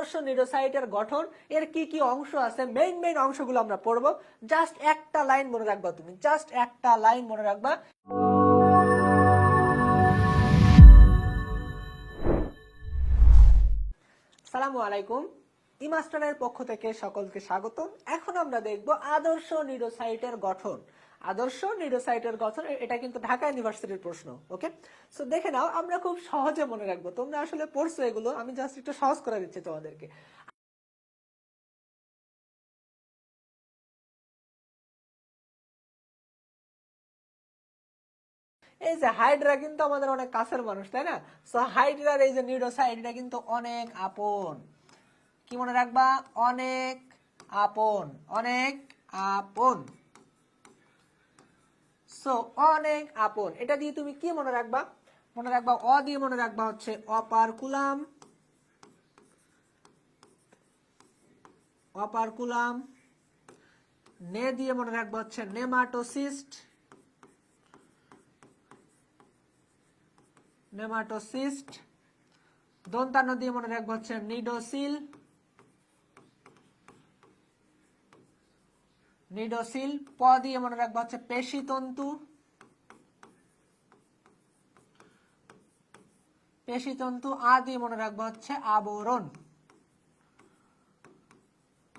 আদর্শ নিউরোসাইটের গঠন, এর কি কি অংশ আছে? মেইন মেইন অংশগুলো আমরা পড়ব। জাস্ট একটা লাইন মনে রাখবা তুমি। জাস্ট একটা লাইন মনে রাখবা। সালামু আলাইকুম। ইমাস্টারের পক্ষ থেকে সকলকে স্বাগত এখন আমরা দেখব আদর্শ নিউরোসাইটের গঠন। আদর্শ নিউরোসাইটের গঠন এটা কিন্তু ঢাকা ইউনিভার্সিটির প্রশ্ন ওকে সো দেখে নাও, আমরা খুব সহজে মনে রাখব, তোমরা আসলে পড়ছো এগুলো, আমি জাস্ট একটু সহজ করে দিচ্ছি তোমাদেরকে। এই যে হাইড্রা কিন্তু আমাদের অনেক কাছের মানুষ, তাই না? সো হাইড্রার এই যে নিউরোসাইট এটা কিন্তু অনেক আপন। কি মনে রাখবা? অনেক আপন অনেক আপন। সো অনেক আপন। এটা দিয়ে তুমি কি মনে রাখবা? মনে রাখবা, অ দিয়ে মনে রাখবা হচ্ছে অপারকুলাম। অপারকুলাম। নে দিয়ে মনে রাখবা হচ্ছে নেমাটোসিস্ট। নেমাটোসিস্ট। দন্তান্ন দিয়ে মনে রাখব হচ্ছে নিডোসিল। নিডোসিল প দিয়ে মনে রাখব, হচ্ছে পেশি তন্তু। পেশি তন্তু আ দিয়ে মনে রাখব হচ্ছে আবরণ।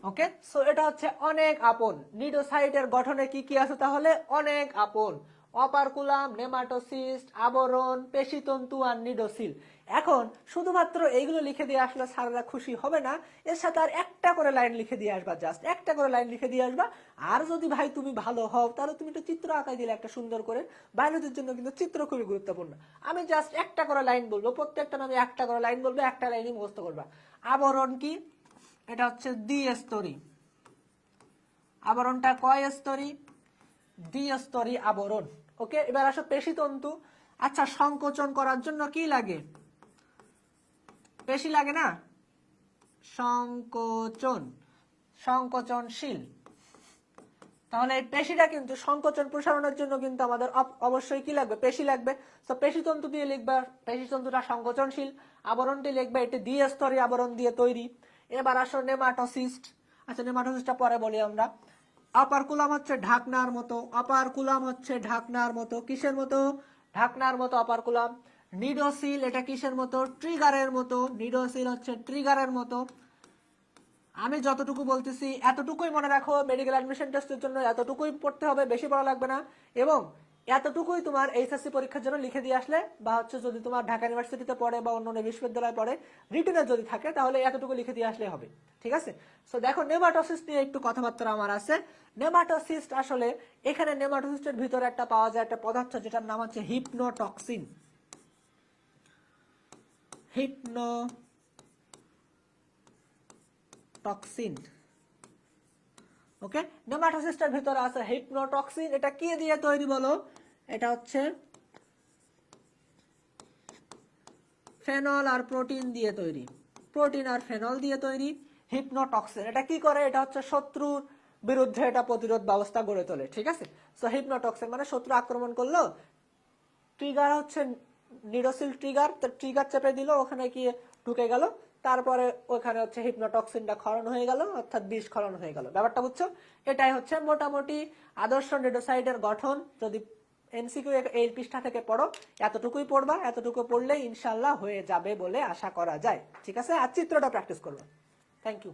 ওকে সো এটা হচ্ছে অনেক আপন। নিডোসাইটের গঠনে কি কি আছে তাহলে? অনেক আপন। অপারকুলাম নেমাটোসিস্ট আবরণ, পেশিতন্তু আর নিডোসিল। এখন শুধুমাত্র এইগুলো লিখে দিয়ে আসলে স্যাররা খুশি হবে না, এর সাথে আর একটা করে লাইন লিখে দিয়ে আসবা জাস্ট একটা করে লাইন লিখে দিয়ে আসবা। আর যদি ভাই তুমি ভালো হও, তাহলে তুমি একটু চিত্র আঁকাই দিলে একটা সুন্দর করে। বায়োলজির জন্য কিন্তু চিত্র খুবই গুরুত্বপূর্ণ। আমি জাস্ট একটা করে লাইন বলব, প্রত্যেকটা নামে একটা করে লাইন বলব, একটা লাইনই মুখস্থ করবা। আবরণ কি? এটা হচ্ছে দ্বিস্তরী। আবরণটা কয় স্তরী? দ্বিস্তরী আবরণ। ওকে, এবার আসো পেশিতন্তু আচ্ছা সংকোচন করার জন্য কি লাগে? পেশি লাগে না? সংকোচন। সংকোচনশীল। তাহলে এই পেশিটা কিন্তু সংকোচন প্রসারণের জন্য কিন্তু আমাদের অব- অবশ্যই কি লাগবে? পেশি লাগবে। তো পেশিতন্তু দিয়ে লিখবা পেশিতন্তুটা সংকোচনশীল। আবরণটি লিখবে, এটি দ্বিস্তরী আবরণ দিয়ে তৈরি। এবার আসো নেমাটোসিস্ট। আচ্ছা নেমাটোসিস্টটা পরে বলি আমরা। অপারকুলাম হচ্ছে ঢাকনার মতো, আপার কুলাম হচ্ছে ঢাকনার মতো। কিসের মতো? ঢাকনার মতো, আপার কুলাম। নিডোসিল এটা কিসের মতো? ট্রিগারের মতো। নিডোসিল হচ্ছে ট্রিগারের মতো। আমি যতটুকু বলতেছি, এতটুকুই মনে রাখো। মেডিকেল অ্যাডমিশন টেস্টের জন্য এতটুকুই পড়তে হবে, বেশি পড়া লাগবে না। এবং এতটুকুই তোমার এইচএসসি পরীক্ষার জন্য লিখে দিয়ে আসলে, বা হচ্ছে যদি তোমার ঢাকা ইউনিভার্সিটিতে পড়ে বা অন্য বিশ্ববিদ্যালয়ে পড়ে রিটেনে যদি থাকে, তাহলে এতটুকু লিখে দিয়ে আসলে হবে, ঠিক আছে? সো দেখো, নেমাটোসিস নিয়ে একটু কথাবার্তা আমার আছে। নেমাটোসিস্ট আসলে এখানে নেমাটোসিস্টের ভিতরে একটা পাওয়া যায় একটা পদার্থ, যেটার নাম হচ্ছে হিপনোটক্সিন। হিপনো টক্সিন ওকে? নেমাটোসিস্টের ভিতরে আছে হিপনোটক্সিন। এটা কি দিয়ে তৈরি বলো? এটা হচ্ছে ফেনল আর প্রোটিন দিয়ে তৈরি। প্রোটিন আর ফেনল দিয়ে তৈরি হিপনোটক্সিন। এটা কি করে? এটা হচ্ছে শত্রুর বিরুদ্ধে এটা প্রতিরোধ ব্যবস্থা গড়ে তোলে, ঠিক আছে? সো হিপনোটক্সিন মানে শত্রু আক্রমণ করল। ট্রিগার হচ্ছে নিডোসিল ট্রিগার তো ট্রিগার চেপে দিল, ওখানে গিয়ে ঢুকে গেল। তারপরে ওখানে হচ্ছে হিপনোটক্সিনটা ক্ষরণ হয়ে গেল, অর্থাৎ বিষ ক্ষরণ হয়ে গেল। ব্যাপারটা বুঝছ? এটাই হচ্ছে মোটামুটি আদর্শ ডেডোসাইটের গঠন। যদি এনসিকিউ এই পৃষ্ঠা থেকে পড়ো, এতটুকুই পড়বা, এতটুকু পড়লে ইনশাল্লাহ হয়ে যাবে বলে আশা করা যায়। ঠিক আছে? আর চিত্রটা প্র্যাকটিস করব। Thank you